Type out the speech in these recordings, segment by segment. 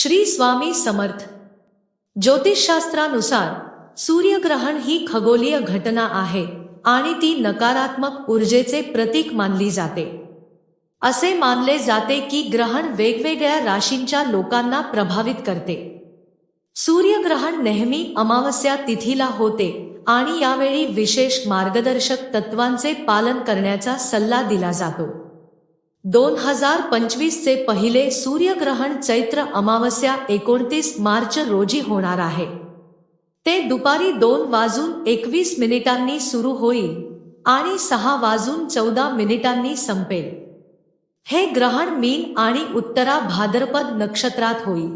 श्री स्वामी समर्थ. ज्योतिषशास्त्रानुसार सूर्यग्रहण ही खगोलीय घटना आहे आणि ती नकारात्मक ऊर्जेचे प्रतीक मानली जाते. असे मानले जाते की ग्रहण वेगवेगळ्या राशींच्या लोकांना प्रभावित करते. सूर्यग्रहण नेहमी अमावस्या तिथीला होते आणि यावेळी विशेष मार्गदर्शक तत्वांचे पालन करण्याचा सल्ला दिला जातो. दोन हजार पंचवीसचे पहिले सूर्यग्रहण चैत्र अमावस्या एकोणतीस मार्च रोजी होणार आहे. ते दुपारी दोन वाजून एकवीस मिनिटांनी सुरू होईल आणि सहा वाजून चौदा मिनिटांनी संपेल. हे ग्रहण मीन आणि उत्तरा भाद्रपद नक्षत्रात होईल.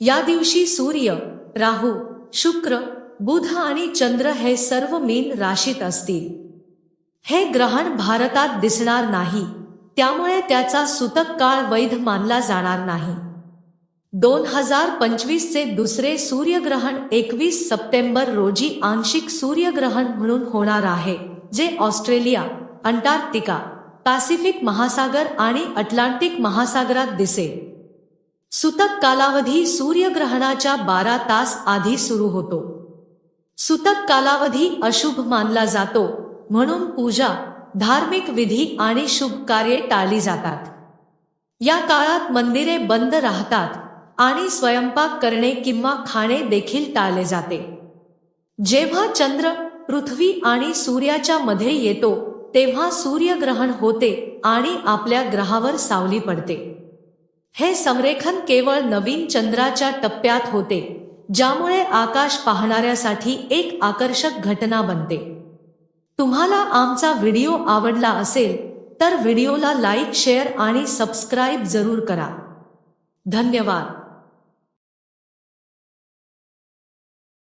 या दिवशी सूर्य राहू शुक्र बुध आणि चंद्र हे सर्व मीन राशीत असतील. हे ग्रहण भारतात दिसणार नाही. त्यामुळे त्याचा सुतक काळ वैध मानला जाणार नाही. दोन हजार पंचवीसचे दुसरे सूर्यग्रहण एकवीस सप्टेंबर रोजी आंशिक सूर्यग्रहण म्हणून होणार आहे जे ऑस्ट्रेलिया अंटार्क्टिका पॅसिफिक महासागर आणि अटलांटिक महासागरात दिसेल. सुतक कालावधी सूर्यग्रहणाच्या बारा तास आधी सुरू होतो. सुतक कालावधी अशुभ मानला जातो म्हणून पूजा धार्मिक विधी आणि शुभ कार्ये टाळली जातात. या काळात मंदिरे बंद राहतात आणि स्वयंपाक करणे किंवा खाणे देखील टाळले जाते. जेव्हा चंद्र पृथ्वी आणि सूर्याच्या मध्ये येतो तेव्हा सूर्यग्रहण होते आणि आपल्या ग्रहावर सावली पडते. हे संरेखन केवळ नवीन चंद्राच्या टप्प्यात होते ज्यामुळे आकाश पाहणाऱ्यासाठी एक आकर्षक घटना बनते. तुम्हाला आमचा व्हिडिओ आवडला असेल तर व्हिडिओला लाईक शेअर आणि सबस्क्राईब जरूर करा. धन्यवाद.